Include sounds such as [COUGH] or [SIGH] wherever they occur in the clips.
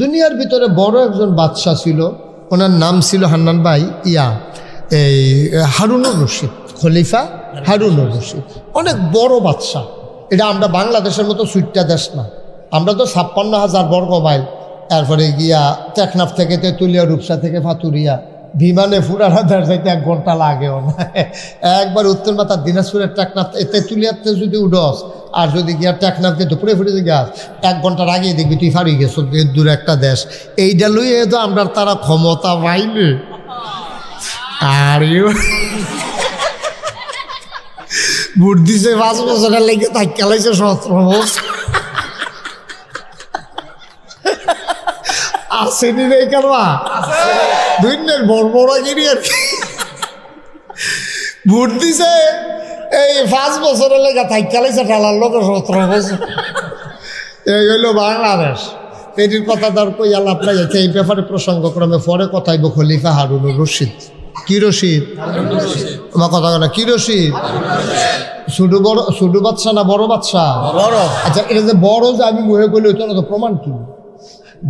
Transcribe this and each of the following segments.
দুনিয়ার ভিতরে বড় একজন বাদশাহ ছিল, ওনার নাম ছিল হান্নান ভাই, ইয়া, এই, হারুনুর রশিদ, খলিফা হারুনুর রশিদ। অনেক বড় বাদশাহ এটা আমরা বাংলাদেশের মতো সুইটটা দেশ না। আমরা তো ছাপ্পান্ন হাজার বর্গ মাইল। তারপরে গিয়া টেকনাফ থেকে তেঁতুলিয়া, রূপসা থেকে ফাতুরিয়া বিমানে ফুরানা যাইতে এক ঘণ্টা লাগেও না। একবার উত্তর মাতার দিনাজপুরের টেকনাফ তেঁতুলিয়াতে যদি উডস, আর যদি গিয়া টেকনাফ দিয়ে দুপুরে ফুটে গিয়াস এক ঘণ্টার আগেই দেখবি তুই ফারি গেছ দূর একটা দেশ। এইটা লইয়ে তো আমরা তারা ক্ষমতা পাইনি আর ইউ ভোট দিছে পাঁচ বছরের লেগে তাই খেলাইছে সতেরো বছর। আসেনি রে কারবা দুইনের বড় বড় গিরি আর কি। ভোট দিছে এই পাঁচ বছরের লেগে তাই খেলাইছে ঠেলার লোক সতেরো বছর এই হইল বাংলাদেশ। এটির কথা তার কই আলাপ নাই এই ব্যাপারে প্রসঙ্গক্রমে পরে কথাইব খলিফা হারুনুর রশিদ। কি রশিদ? আমার কথা কথা কি রশিদ? ছোটো বড় ছোটো বাচ্চা না বড় বাচ্চা বড়। আচ্ছা এটা যে বড় যে আমি মুহে করলে ওইটা তো প্রমাণ কি?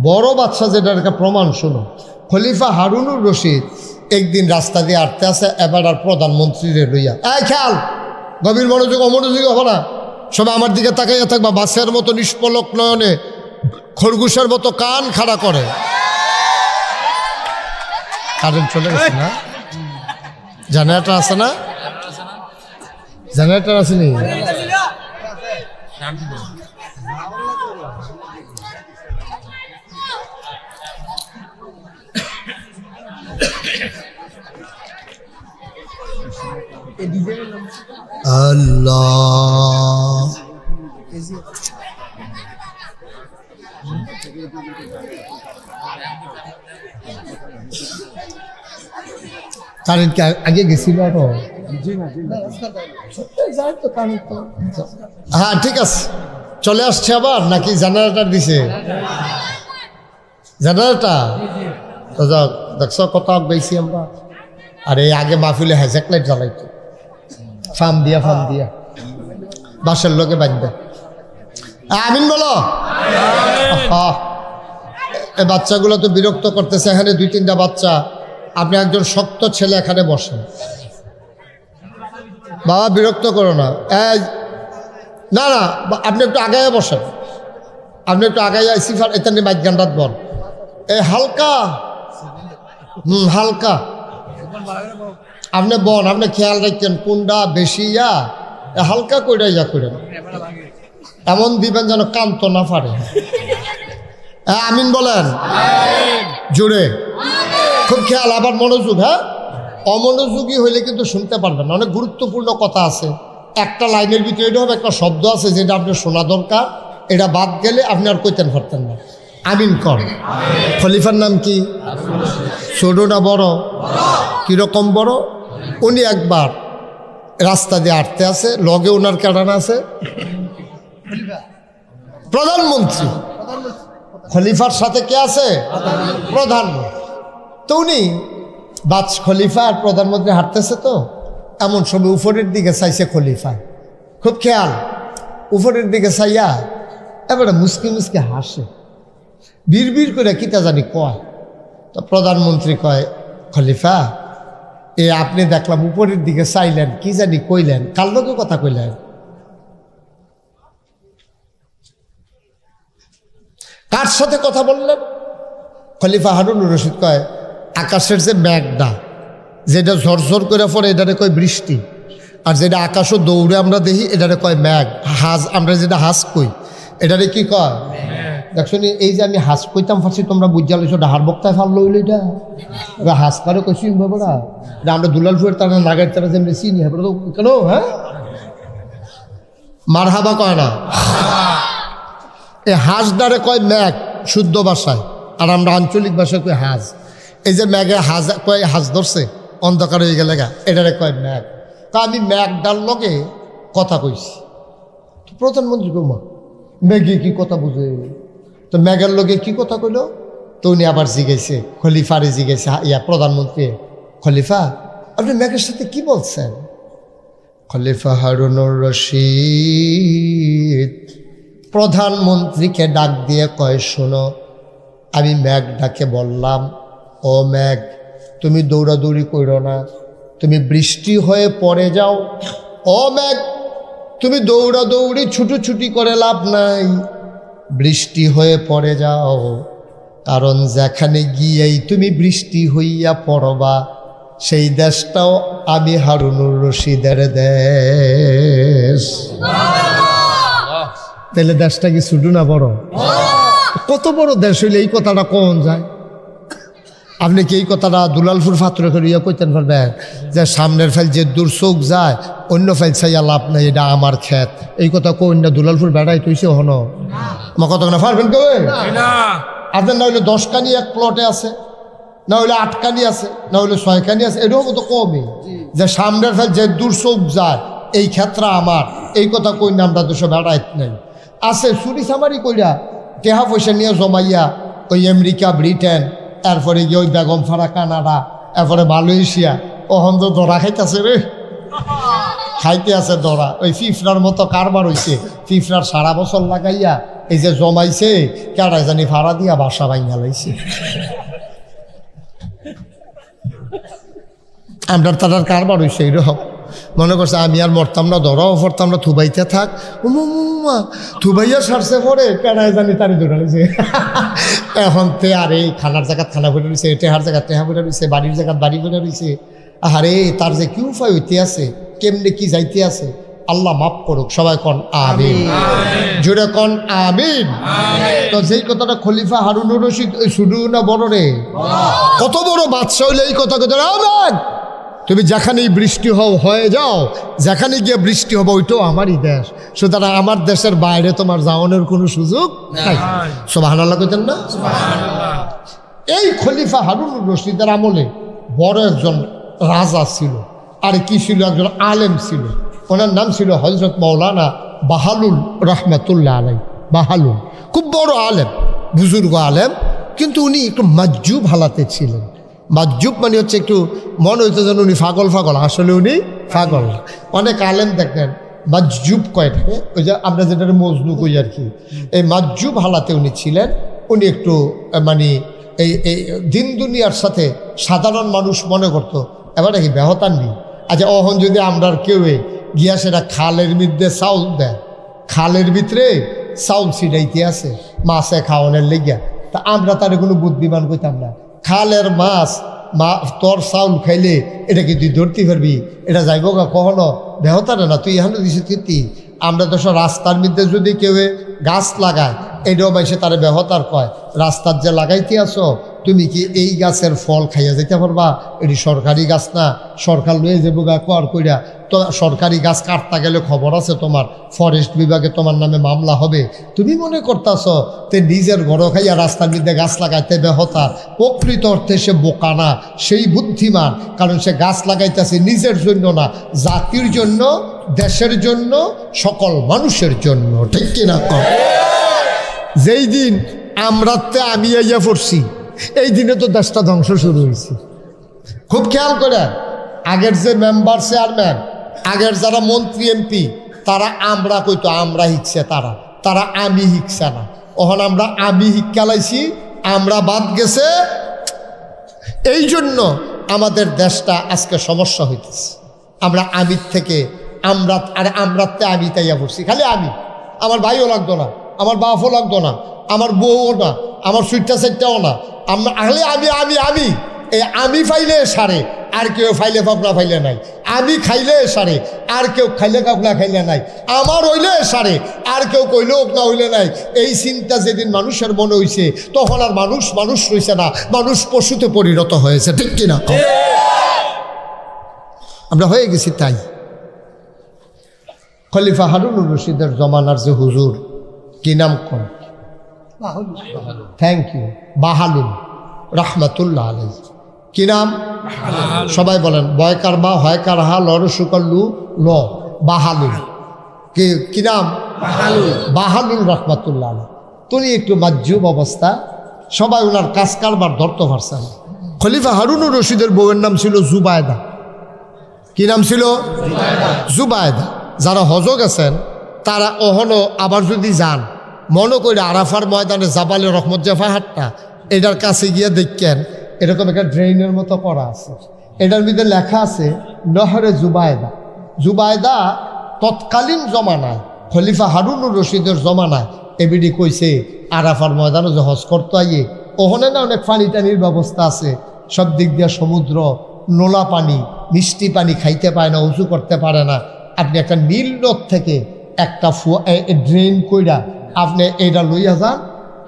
বড় বাচ্চা যেটার একটা প্রমাণ, শোনো। খলিফা হারুনুর রশিদ একদিন রাস্তা দিয়ে আটতে আসে, এবার আর প্রধানমন্ত্রীরে লইয়া, এই খেয়াল, গভীর মনোযোগ অমনোযোগ হবে না। সবাই আমার দিকে তাকাইয়া থাকবা বাসের মতো নিষ্পলক নয়নে খরগোশের মতো কান খাড়া করে। কারেন্ট চলে গেছে না? জেনারেটর আছে না? জেনারেটর আছে কারেন্ট কি আগে গেছিল আরও হ্যাঁ ঠিক আছে। চলে আসছে আবার? নাকি জেনারেটার দিছে? জেনারেটার দেখছ কত বেশি আমরা। আর এই আগে মাহফিলে হ্যাজেক লাইট জ্বালাইতো। ফার্ম দিয়া ফার্ম দিয়া। বাসের লোকে বাঁধবে। আমিন বলো? বাচ্চাগুলো তো বিরক্ত করতেছে, এখানে দুই তিনটা বাচ্চা। আপনি একজন শক্ত ছেলে, এখানে বসেন। বাবা, বিরক্ত করো না। না না, আপনি একটু আগায় বসেন। আপনি একটু আগাইয়া, সিফার এতানি বাইক গান্ডাত বল। এ হালকা। হুম, হালকা। আপনি বন, আপনি খেয়াল রাখছেন কোনটা বেশি ইয়া হালকা কইরা ইয়া করেন এমন দিবেন যেন কান্ত না পারে। আমিন বলেন? জুড়ে খুব খেয়াল, আবার মনোযোগ হ্যাঁ? অমনোযোগী হইলে কিন্তু শুনতে পারবেন না। অনেক গুরুত্বপূর্ণ কথা আছে। একটা লাইনের ভিতরে এটা হবে, একটা শব্দ আছে যেটা আপনার শোনা দরকার। এটা বাদ গেলে আপনি আর কইতেন পারতেন না। আমিন কর। খলিফার নাম কি? ছোট না বড়। কীরকম বড়? উনি একবার রাস্তা দিয়ে আটতে আছে লগে ওনার কেডান আছে। প্রধানমন্ত্রী। খলিফার সাথে কে আছে? প্রধানমন্ত্রী। তো উনি বাজ খলিফা আর প্রধানমন্ত্রী হাঁটতেছে তো, এমন সময় উপরের দিকে চাইছে খলিফা। খুব খেয়াল, উপরের দিকে চাইয়া এবারে মুসকি মুসকি হাসে। বিড় করে কিতা জানি কয়। তো প্রধানমন্ত্রী কয়, খলিফা এ আপনি দেখলাম উপরের দিকে চাইলেন, কি জানি কইলেন, কার লোকে কথা কইলেন? কার সাথে কথা বললেন? খলিফা হারুন রশিদ কয়, আকাশের যে মেঘটা যেটা ঝরঝর করে পড়ে, এটারে কয় বৃষ্টি। আর যেটা আকাশও দৌড়ে আমরা দেখি, এটারে কয় মেঘ। হাজ, আমরা যেটা হাঁস কই, এটারে কি কয়? দেখছ নি, এই যে আমি হাঁস কইতাম ফার্সি তোমরা বুঝা লইছো ডাহার বক্তায় ফাল লইল এটা এবার হাঁস কারও কইছি বাবারা এটা আমরা দুলাল ফুয়ের তারা নাগের তারা যেমনি চিনি হবে তো কেন হ্যাঁ মার হাবা কয় না? এ হাঁস দ্বারে কয় ম্যাগ শুদ্ধ ভাষায় আর আমরা আঞ্চলিক ভাষায় কই হাঁস এই যে ম্যাগে হাঁস কয় হাঁস ধরছে অন্ধকার হয়ে গেলে গা এটারে কয় ম্যাগ তা আমি ম্যাগ ডাল লগে কথা কইছি প্রধানমন্ত্রী কমা ম্যাগে কি কথা বুঝে তো ম্যাগের লোকে কি কথা কইল? তো উনি আবার জিগেছে খলিফারে জিগাইছে, হা- ইয়া প্রধানমন্ত্রী, খলিফা, আপনি ম্যাগের সাথে কি বলছেন? খলিফা হারুনুর রশিদ, প্রধানমন্ত্রীকে ডাক দিয়ে কয়, শোনো, আমি ম্যাগ ডাকে বললাম, ও ম্যাগ তুমি দৌড়াদৌড়ি করো না, তুমি বৃষ্টি হয়ে পড়ে যাও। ও ম্যাগ তুমি দৌড়াদৌড়ি ছুটোছুটি করে লাভ নাই। বৃষ্টি হয়ে পড়ে যাও। কারণ যেখানে গিয়েই তুমি বৃষ্টি হইয়া পড়বা, সেই দেশটাও আমি হারুনুর রশিদের দেশ। তাহলে দেশটা কি ছুটু না বড়? কত বড় দেশ হইলে এই কথাটা কমন যায়? আপনি কি এই কথাটা দুলালপুর ফাত্রে করে ইয়ে করতেন পারবেন যে সামনের ফেল যে দূর চোখ যায় অন্য ফেল চাইয়া লাভ নাই এটা আমার ক্ষেত। এই কথা কোন অন্য দুলালপুর বেড়াই তুইছে হন মা কত না। পারবেন কেউ আপনার না হইলে দশখানি এক প্লটে আছে না হইলে আটখানি আছে না হইলে ছয়খানি আছে এরকম তো কমই। যে সামনের ফেল যে দূর চোখ যায় এই ক্ষেত্রে আমার। এই কথা কই না আমরা দুশো বেড়াইত নাই। আছে চুরি সামারি কইরা টেহা পয়সা নিয়ে জমাইয়া ওই আমেরিকা ব্রিটেন এরপরে গিয়ে ওই বেগম ফাড়া কানাডা, এরপরে মালয়েশিয়া। ওহন তো ধরা খাইতেছে রে। খাইতে আছে ধরা ওই ফিফরার মতো কারবার হইছে। ফিফরার সারা বছর লাগাইয়া এই যে জমাইছে, কেডাই জানি ভাড়া দিয়া বাসা ভাঙা লাইছে। আমরা তার কারবার হইছে এইরকম মনে করছে আমি আর মরতাম না ধরাও পড়তাম না থুবাইতে থাক। উমা থুবাইয়া সারছে পরে কেনায় জানি তারি দৌড়ালিছে [LAUGHS] এখন তে আর এই খানার জায়গাত খানা পড়ে রয়েছে টেহার জায়গাত টেহা পড়ে রয়েছে বাড়ির জায়গাত বাড়ি পড়ে রয়েছে আরে তার যে কি উপায় হইতে আছে কেমনে কি যাইতে আছে আল্লাহ মাফ করুক সবাই কন আমিন। জুড়ে কন আমিন। তো যেই কথাটা খলিফা হারুন রশিদ শুধু না বড় রে? কত বড় বাদশা হইলে এই কথা কথা তুমি যেখানেই বৃষ্টি হও হয়ে যাও। যেখানে গিয়ে বৃষ্টি হবে ওইটাও আমারই দেশ। সুতরাং আমার দেশের বাইরে তোমার যাওয়ানোর কোনো সুযোগ নাই। সোবাহান আল্লাহ কইতেন না? এই খলিফা হারুন রশিদের আমলে বড় একজন রাজা ছিল। আর কি ছিল? একজন আলেম ছিল। ওনার নাম ছিল হজরত মৌলানা বাহালুল রহমতুল্লাহ আলাই বাহালুল। খুব বড় আলেম বুজুর্গ আলেম। কিন্তু উনি একটু মজ্জুব হালাতে ছিলেন। মাজুব মানে হচ্ছে একটু মনে হইতো যেন উনি ফাগল ফাগল। আসলে উনি ফাগল। অনেক আলেম দেখেন মাজুব কয়টাকে ওই যে আমরা যেটা মজনু কই আর কি। এই মাজুব হালাতে উনি ছিলেন। উনি একটু মানে এই এই দিন দুনিয়ার সাথে সাধারণ মানুষ মনে করতো। এবারে কি ব্যাহতার নেই। আচ্ছা অহন যদি আমরা কেউ গিয়া সেটা খালের মধ্যে চাউল দেয়, খালের ভিতরে চাউল ছিটাইতে আছে, মাছে খাওয়ানোর লেগিয়া, তা আমরা তার কোনো বুদ্ধিমান কইতাম না। খালের মাছ, মা, তোর চাউল খাইলে এটা কি তুই ধরতে পারবি এটা যাইব গা কখনো? বেহতারে না, তুই এখানে দিছিস কীর্তি? আমরা তো সব রাস্তার মধ্যে যদি কেউ গাছ লাগায়, এটাও বাইসে তার বেহতার কয়, রাস্তার যে লাগাইতে আসো তুমি কি এই গাছের ফল খাইয়া যেতে পারবা? এটি সরকারি গাছ না, সরকার লয়ে যাব গা কর কইরা। তো সরকারি গাছ কাটতে গেলে খবর আছে তোমার ফরেস্ট বিভাগে তোমার নামে মামলা হবে। তুমি মনে করতেছ তে নিজের ঘর খাইয়া রাস্তার মধ্যে গাছ লাগাইতে বেহতার প্রকৃত অর্থে সে বোকা না, সেই বুদ্ধিমান, কারণ সে গাছ লাগাইতেছে নিজের জন্য না, জাতির জন্য, দেশের জন্য, সকল মানুষের জন্য, ঠিক কিনা যেই দিন আমরাতে আমি আইয়া পড়ছি, এই দিনে তো দেশটা ধ্বংস শুরু হয়েছে খুব খেয়াল করে আগের যে মেম্বার চেয়ারম্যান আগের যারা মন্ত্রী, এমপি, তারা আমরা কইতো, আমরা হিকছে তারা। তারা আমি হিকছে না। ওখানে আমরা আমি হিকালাইছি আমরা বাদ গেছে। এই জন্য আমাদের দেশটা আজকে সমস্যা হইতেছে। আমরা আমির থেকে, আমরা, আরে আমরাতে আমি তাইয়া পড়ছি। খালি আমি। আমার ভাইও লাগতো না, আমার বাপও লাগতো না, আমার বউও না, আমার সুইটটা সেটটাও না। আমরা খালি আমি আমি আমি। এই আমি ফাইলে সারে, আর কেউ ফাইলে ফাপনা ফাইলে নাই। আমি খাইলে সারে আর কেউ খাইলে কাপনা খাইলে নাই। আমার হইলে সারে আর কেউ কইলেও না হইলে নাই। এই চিন্তা যেদিন মানুষের মনে হইছে তখন আর মানুষ মানুষ রইছে না মানুষ পশুতে পরিণত হয়েছে ঠিক কিনা? আমরা হয়ে গেছি তাই। খলিফা হারুনুর রশিদের জমানার যে হুজুর কি নাম কোন? থ্যাংক ইউ বাহালুল রহমতুল্লাহ আলাই কি নাম? সবাই বলেন বয়কার বা হয়কার হা লর শুকর লু ল বাহালুল। কি কি নাম? বাহালুল। রহমতুল্লাহ তুমি একটু মাজুব অবস্থা। সবাই ওনার কাজ কারবার ধরতে পারছেন খলিফা হারুনুর রশিদের বউয়ের নাম ছিল জুবায়দা। কি নাম ছিল? জুবায়দা। যারা হজ গেছেন তারা অহনো আবার যদি যান মনে করে আরাফার ময়দানে জাবালে রহমত জাফা হাটটা এটার কাছে গিয়ে দেখেন এরকম একটা ড্রেইনের মতো করা আছে। এটার মধ্যে লেখা আছে, নহরে জুবায়দা। জুবায়দা তৎকালীন জমানায়, খলিফা হারুনুর রশিদের জমানায় এবিডি কইছে, আরাফার ময়দানে যে হজ করতে আইয়ে ওখানে না অনেক পানি টানির ব্যবস্থা আছে। সব দিক দিয়ে সমুদ্র, নোলা পানি, মিষ্টি পানি খাইতে পারে না, উঁচু করতে পারে না। আপনি একটা নীল নদ থেকে একটা ড্রেন কইরা আপনি এটা লইয়া যান,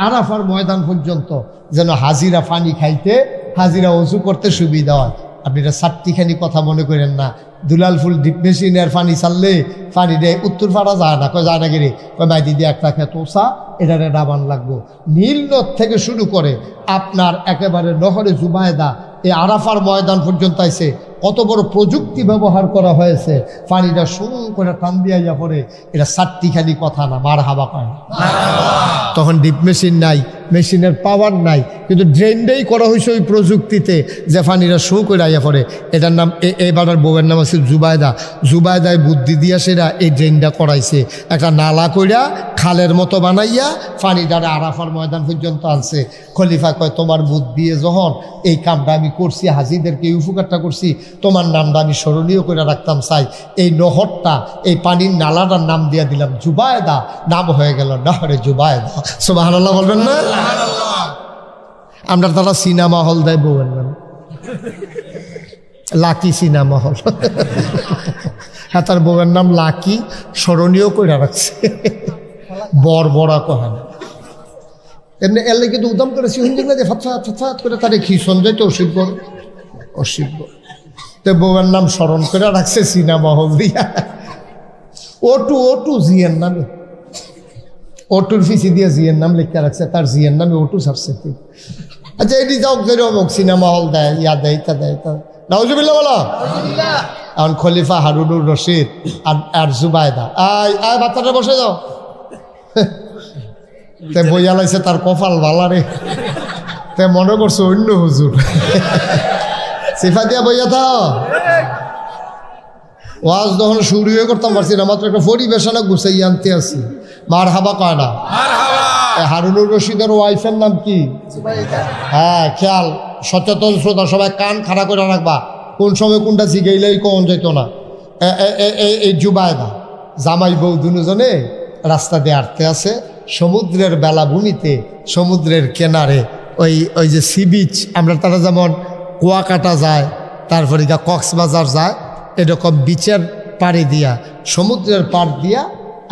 আরাফার ময়দান পর্যন্ত যেন হাজিরা পানি খাইতে হাজিরা উঁচু করতে সুবিধা হয়। আপনি এটা সাতটিখানি কথা মনে করেন না। দুলাল ফুল ডিপ মেশিনের পানি চাললে পানি দেয় উত্তর পাড়া যায় না। কয় যায় না গেলে? কয় মাই দিদি একটা খেত ওসা এটারে ডাবান লাগবো। নীল নদ থেকে শুরু করে আপনার একেবারে নহরে জুবায়দা এই আরাফার ময়দান পর্যন্ত আইছে। কত বড় প্রযুক্তি ব্যবহার করা হয়েছে। পানিটা শুরু করে টান দিয়া যা পরে এটা সাতটিখানি কথা না মার হাবা পায় না। তখন ডিপ মেশিন নাই মেশিনের পাওয়ার নাই। কিন্তু ড্রেনটাই করা হয়েছে ওই প্রযুক্তিতে যে পানিরা শো করে আইয়া পড়ে। এটার নাম এবার বউয়ের নাম আছে জুবায়দা। জুবায়দায় বুদ্ধি দিয়া সেরা এই ড্রেনটা করাইছে। একটা নালা কইরা খালের মতো বানাইয়া পানিটারে আরাফার ময়দান পর্যন্ত আনছে। খলিফা কয়, তোমার বুদ্ধি যখন এই কামটা আমি করছি, হাজিদেরকে উপকারটা করছি। তোমার নামটা আমি স্মরণীয় করে রাখতাম, চাই। এই নহরটা, এই পানির নালাটার নাম দিয়া দিলাম জুবায়দা। নাম হয়ে গেল নহরে জুবায়দা। সুবাহ বলবেন না? আমরা তারা সিনেমা হল দেয় বউয়ের নাম লাকি সিনেমা হল। হ্যাঁ তার বউয়ের নাম লাকি, স্মরণীয় করে রাখছে। বর বড়া কহেন। এমনি এলে কিন্তু উদম করে সিহুঞ্জিং যে ফাতফাত ফাতফাত করে তারে খিসন যাইতে অসিব অসিব তো বউয়ের নাম স্মরণ করে রাখছে সিনেমা হল দিয়া। ও টু ওটু ওটু জিয়ের নামে। ওটুর ফিসি দিয়ে জিয়ের নাম লিখতে রাখছে, তার জিয়ের নামে ওটু সাবসে আচ্ছা এটি যাও যেরকম সিনেমা হল দেয়, ইয়া দেয় তা দেয় তা নাউজুবিল্লা বলো। এখন খলিফা হারুনুর রশিদ আর আর জুবায়দা। আয় আয়, বাচ্চাটা বসে যাও। তে বইয়া লাইছে তার কপাল ভালা রে। তে মনে করছ অন্য হুজুর। সিফা দিয়া বইয়া থাও। ওয়াজ যখন শুরু করতাম পারছি না মাত্র একটা পরিবেশনা গুছাই আনতে আসি। মার হাবা কয় না? হারুনুর রশিদের ওয়াইফের নাম কি? হ্যাঁ খেয়াল। সচেতন শ্রোতা সবাই কান খাড়া করে রাখবা। কোন সময় কোনটা জিগাইলেই কম যেত না। এই জুবায়দা জামাই বউ দুজনে রাস্তা দিয়ে আটতে আছে। সমুদ্রের বেলাভূমিতে সমুদ্রের কেনারে ওই ওই যে সি বিচ আমরা তারা যেমন কুয়াকাটা যায় তারপরে গা কক্সবাজার যায় এরকম বিচের পাড়ে দিয়া সমুদ্রের পাড় দিয়া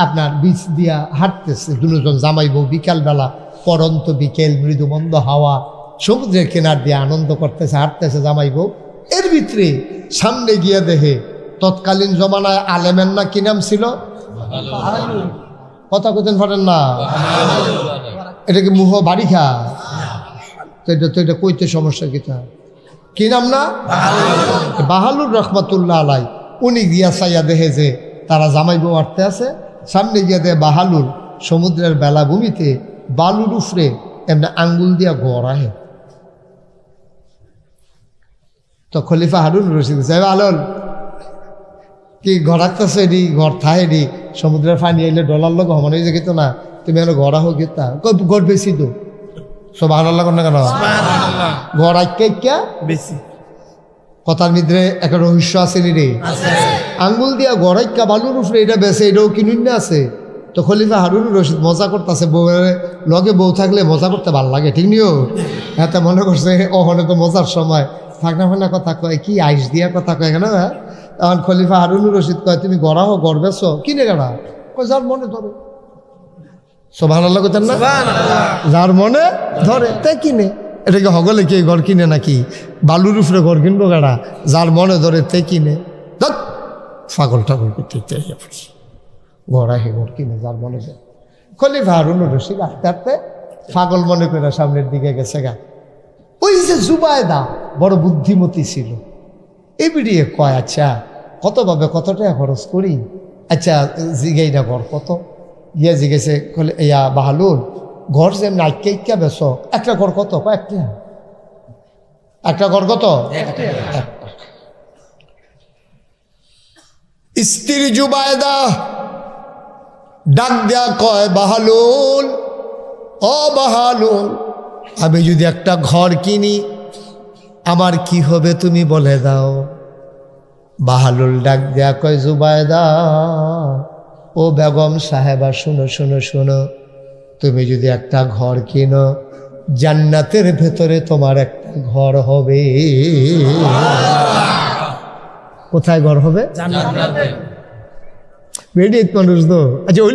আপনার বীজ দিয়া হাঁটতেছে। দুজন জামাই বউ বিকালবেলা পরন্ত বিকেল, মৃদুমন্দ হাওয়া, সমুদ্রের কেনার দিয়ে আনন্দ করতেছে, হাঁটতেছে জামাই বউ। এর ভিতরে সামনে গিয়ে দেখে তৎকালীন জমানায় আলেমের না কি নাম ছিল? কথা কোথায় পারেন না? এটা কি মুহ বাড়ি খা তো এটা তো এটা কইতে সমস্যা কিতা কি নাম না? বাহালুর রহমাতুল্লাহ আলাই। উনি গিয়া চাইয়া দেহে যে তারা জামাই বউ আটতে আছে। সামনে গিয়া দেয় বাহালুর সমুদ্রের বেলাভূমিতে বালুর উফরে এমনি আঙ্গুল দিয়া গড় আহে। তো খলিফা হারুন রশিদ সাহেব আলল কি ঘরাকতেছে এডি ঘর থাহে এডি সমুদ্রের পানি আইলে ডলার লোক হমান হয়ে যেত না। তুমি এনে ঘরা হোক গেতা। গড় বেশি তো? সব না কেন? ঘর আইকা বেশি। কথার ভিতরে একটা রহস্য আছে নি রে? আঙ্গুল দিয়া গড়াইকা বালুর উপরে এটা বেছে এটাও কিনুন না আছে? তো খলিফা হারুন রশিদ মজা করতেছে বউয়ের লগে বউ থাকলে মজা করতে ভালো লাগে ঠিক নিও? হ্যাঁ মনে করছে ওখানে তো মজার সময়। ফাঁকনা ফাঁকনা কথা কয় কি আইস দিয়া কথা কয় কেন হ্যাঁ? তখন খলিফা হারুন রশিদ কয় তুমি গড়া হো গড় বেছো? কিনে গেড়া? কয় যার মনে ধরে। সোভান আল্লাহ কোথার না যার মনে ধরে তাই কিনে এটাকে হগলে কে ঘর কিনে নাকি? বালুর উপরে ঘর কিনবো গাড়া যার মনে ধরে তে কিনে। ধৎ, পাগল টাগল করতে ঘর আহে ঘর কিনে যার মনে ধরে। খলিফা হারুন রশিদ আস্তে পাগল মনে করে সামনের দিকে গেছে গা। ওই যে জুবায়দা বড় বুদ্ধিমতী ছিল। এই বিড়িয়ে কয় আচ্ছা কত ভাবে কত টাকা খরচ করি? আচ্ছা জিগাই না ঘর কত? ইয়া জিগেছে ইয়া বাহালুল ঘর যে নাইকা ইকা বেছ? একটা ঘর কত? কয়েকটা। একটা ঘর কত? স্ত্রী জুবায়দা ডাক দেয়া কয় বাহালুল ও বাহালুল আমি যদি একটা ঘর কিনি আমার কি হবে তুমি বলে দাও? বাহালুল ডাক দেয়া কয় জুবায়দা ও বেগম সাহেবা শুনো শুনো শুনো তুমি যদি একটা ঘর কিনো জান্নাতের ভেতরে তোমার একটা ঘর হবে। কোথায় ঘর হবে? বেরিয়ে মানুষ তো। আচ্ছা ওই